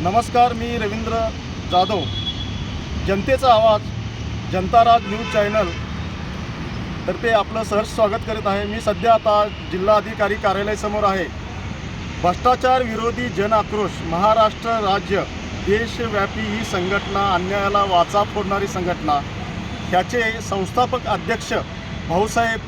नमस्कार मी रवींद्र जाधव. जनतेचा आवाज जनताराज न्यूज चॅनल तर्फे आपलं सहर्ष स्वागत करीत आहे. मी सध्या आता जिल्हाधिकारी कार्यालयासमोर आहे. भ्रष्टाचार विरोधी जन आक्रोश महाराष्ट्र राज्य देशव्यापी ही संघटना अन्यायाला वाचा फोडणारी संघटना. ह्याचे संस्थापक अध्यक्ष भाऊसाहेब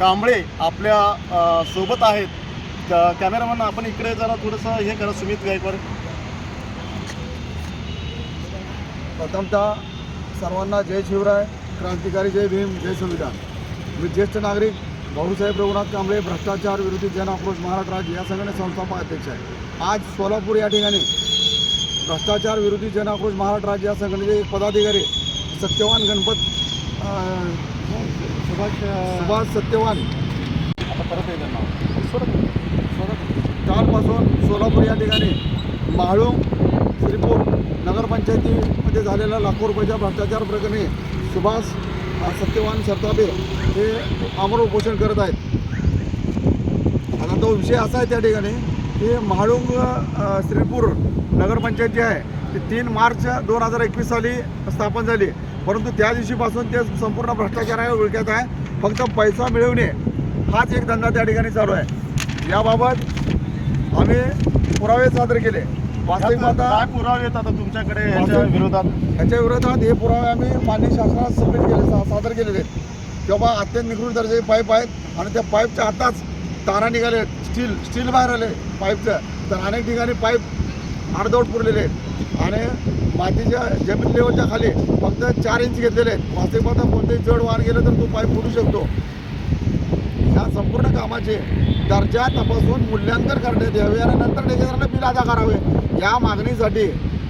कांबळे आपल्यासोबत आहेत. क- कॅमेरामॅन आपण इकडे जरा थोडंसं हे करा सुमित गायकवाड. प्रथमतः सर्वांना जय शिवराय क्रांतिकारी जय भीम जय संविधान. मी ज्येष्ठ नागरिक भाऊसाहेब रघुनाथ कांबळे भ्रष्टाचार विरोधी जन आक्रोश महाराष्ट्र राज्य या संघटने संस्थापक अध्यक्ष आहे. आज सोलापूर या ठिकाणी भ्रष्टाचार विरोधी जन आक्रोश महाराष्ट्र राज्य या संघटनेचे पदाधिकारी सत्यवान गणपत सुभाष सुभाष सत्यवान. आता परत येतं नाव कालपासून सोलापूर या ठिकाणी श्रीपूर पंचायतीमध्ये झालेल्या लाखो रुपयाच्या भ्रष्टाचार प्रकरणी सुभाष सत्यवान सरतापे हे आमर उपोषण करत आहेत. आता तो विषय असा आहे त्या ठिकाणी की महाळुंग श्रीपूर नगरपंचायत जी आहे ती तीन मार्च दोन हजार एकवीस साली स्थापन झाली. परंतु त्या दिवशीपासून ते संपूर्ण भ्रष्टाचारावर विळख्यात आहे. फक्त पैसा मिळवणे हाच एक धंदा त्या ठिकाणी चालू आहे. याबाबत आम्ही पुरावे सादर केले. वास्तविक काय पाहता पुरावे आता तुमच्याकडे याच्या विरोधात? याच्या विरोधात हे पुरावे आम्ही मान्य शासनात सबमिट केले सादर केलेले आहेत. किंवा अत्यंत निकृष्ट दर्जाचे पाईप आहेत आणि त्या पाईपच्या आताच तारा निघाले स्टील स्टील बाहेर आले पाईपचं तर अनेक ठिकाणी पाईप अर्धवट पुरलेले आहेत. आणि मातीच्या जमीन लेवलच्या खाली फक्त चार इंच घेतलेले आहेत. वास्तविक पाहता कोणतेही जड वाहन गेलं तर तो पाईप फुटू शकतो. या संपूर्ण कामाचे दर्जा तपासून मूल्यांकन करण्यात यावे आणि नंतर ठेकेदारांना बिल अदा करावे या मागणीसाठी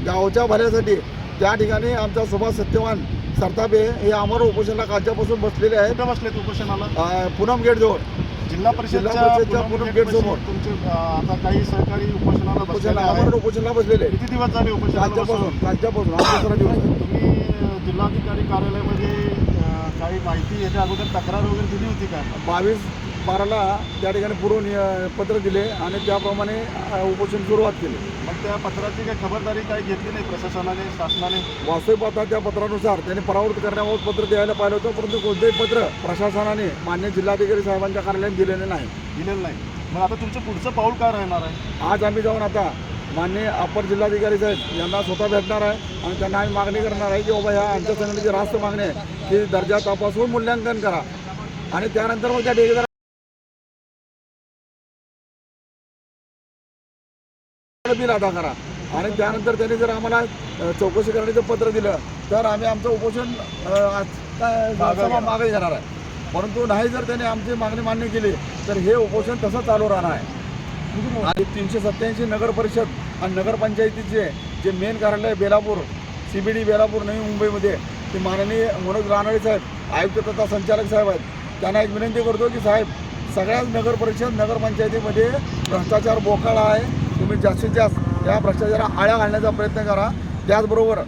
गावच्या भल्यासाठी त्या ठिकाणी आमचा सुभाष सत्यवान सरतापे हे अमर उपोषणाला कालच्यापासून बसलेले आहेत कुठं बसलेत उपोषणाला पूनम गेटजवळ जिल्हा परिषदच्या जिल्हा परिषदच्या पूनम गेट गेट समोर. आता काही सहकारी उपोषणाला बसलेले उपोषण. अमर उपोषणाला बसलेले. किती दिवस झाले उपोषणाला कालच्यापासून? कालच्यापासून दुसरा दिवस. तुम्ही जिल्हाधिकारी कार्यालयामध्ये काही माहिती याच्या अगोदर तक्रार वगैरे दिली होती का बावीस बाराला त्या ठिकाणी पूर्व निय- पत्र दिले आणि त्याप्रमाणे उपोषण सुरुवात केली. मग त्या पत्राची काही खबरदारी काही घेतली नाही प्रशासनाने शासनाने? वास्तविक पाहता त्या पत्रानुसार त्यांनी परावृत्त करण्याबाबत पत्र द्यायला पाहिलं होतं परंतु कोणतेही पत्र प्रशासनाने मान्य जिल्हाधिकारी साहेबांच्या कार्यालयात दिलेले नाही. दिलेलं नाही. मग आता तुमचं पुढचं पाऊल काय राहणार आहे? आज आम्ही जाऊन आता मान्य अपर जिल्हाधिकारी साहेब यांना स्वतः भेटणार आहे आणि त्यांना आम्ही मागणी करणार आहे की बाबा ह्या आमच्या संघटनेची रास्त मागणी आहे की दर्जा तपासून मूल्यांकन करा. आणि त्यानंतर मग त्या ठेकेदार बिल अदा करा. आणि त्यानंतर त्यांनी जर आम्हाला चौकशी करण्याचं पत्र दिलं तर आम्ही आमचं उपोषण मागे घेणार. आहे. परंतु नाही जर त्यांनी आमची मागणी मान्य केली तर हे उपोषण तसं चालू राहणार आहे. आणि तीनशे सत्याऐंशी नगर परिषद आणि नगरपंचायतीचे जे मेन कार्यालय Belapur C B D Belapur Navi मुंबईमध्ये ते माननीय मनोज रानडे साहेब आयुक्त तथा संचालक साहेब आहेत. त्यांना एक विनंती करतो की साहेब सगळ्याच नगर परिषद नगरपंचायतीमध्ये भ्रष्टाचार बोकाळा आहे. तुम्ही जास्तीत जास्त या भ्रष्टाचारा आळ्या घालण्याचा प्रयत्न करा. त्याचबरोबर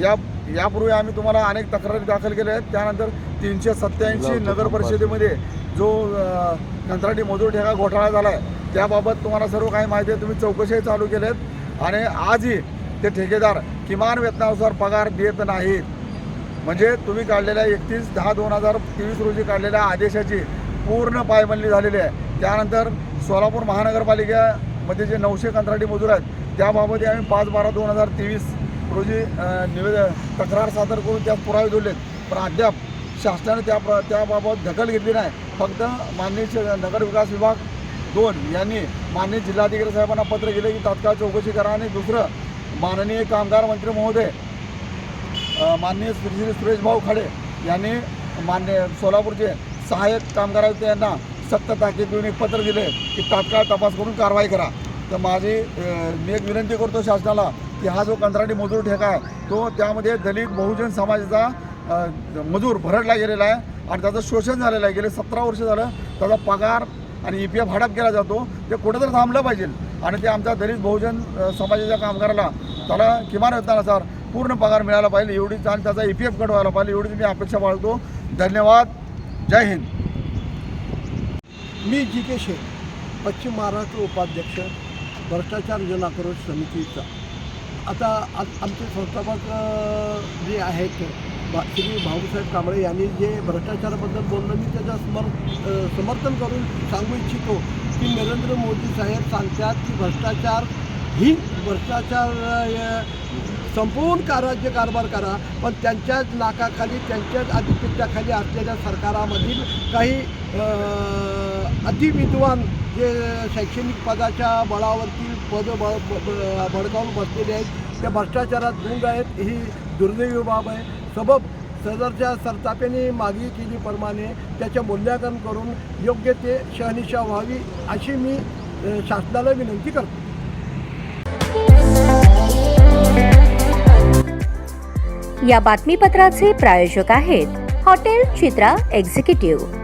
या यापूर्वी आम्ही तुम्हाला अनेक तक्रारी दाखल केल्या आहेत. त्यानंतर तीनशे सत्याऐंशी नगर परिषदेमध्ये जो कंत्राटी मजूर ठेका घोटाळा झाला आहे त्याबाबत तुम्हाला सर्व काही माहिती आहे. तुम्ही चौकशी चालू केल्यात आणि आजही ते ठेकेदार किमान वेतनानुसार पगार देत नाहीत. म्हणजे तुम्ही काढलेल्या एकतीस दहा दोन हजार तेवीस रोजी काढलेल्या आदेशाची पूर्ण पायमल्ली झालेली आहे. त्यानंतर सोलापूर मध्ये जे नऊशे कंत्राटी मजूर आहेत त्याबाबत आम्ही पाच बारा दोन हजार तेवीस रोजी निवेदन तक्रार सादर करून त्यात पुरावे जोडलेत पण अद्याप शासनाने त्या प्र त्याबाबत दखल घेतली नाही. फक्त माननीय नगरविकास नगर विकास विभाग दोन यांनी माननीय जिल्हाधिकारी साहेबांना पत्र केले की तात्काळ चौकशी करा आणि दुसरं माननीय कामगार मंत्री महोदय माननीय श्री श्री सुरेश भाऊ खाडे यांनी मान्य सोलापूरचे सहाय्यक कामगार आयुक्त यांना सत्ता ताकीदून एक पत्र दिले की तात्काळ तपास करून कारवाई करा. तर माझी मी एक विनंती करतो शासनाला की हा जो कंत्राटी मजूर ठेका आहे तो त्यामध्ये दलित बहुजन समाजाचा मजूर भरडला गेलेला आहे आणि त्याचं शोषण झालेलं आहे. गेले सतरा वर्ष झालं त्याचा पगार आणि ई पी एफ हडप केला जातो. ते कुठेतरी थांबलं पाहिजे. आणि ते आमच्या दलित बहुजन समाजाच्या कामगाराला त्याला किमान वेतनानुसार पूर्ण पगार मिळाला पाहिजे. एवढीच आणि त्याचा ई पी एफ कट व्हायला पाहिजे. एवढीच मी अपेक्षा बाळगतो. धन्यवाद. जय हिंद. मी जी के शेख पश्चिम महाराष्ट्र उपाध्यक्ष भ्रष्टाचार जनाक्रोश समितीचा. आता आमचे संस्थापक जे आहेत श्री भाऊसाहेब कांबळे यांनी जे भ्रष्टाचाराबद्दल बोललं मी त्याचं समर समर्थन करून सांगू इच्छितो की नरेंद्र मोदी साहेब सांगतात की भ्रष्टाचार ही भ्रष्टाचार संपूर्ण का राज्य कारभार करा पण त्यांच्याच नाकाखाली त्यांच्याच आधिपत्याखाली असलेल्या सरकारामधील काही अतिविद्वान जे शैक्षणिक पदाच्या बळावरती पद बळ ब- ब- बसलेले आहेत त्या भ्रष्टाचारात गुंग आहेत ही दुर्दैवी बाब आहे. सबब सदरच्या सरतापेने मागणी केलीप्रमाणे त्याचे मूल्यांकन करून योग्य ते शहनिशा व्हावी अशी मी शासनाला विनंती करतो. या बातमीपत्राचे प्रायोजक आहेत हॉटेल चित्रा एक्झिक्युटिव्ह.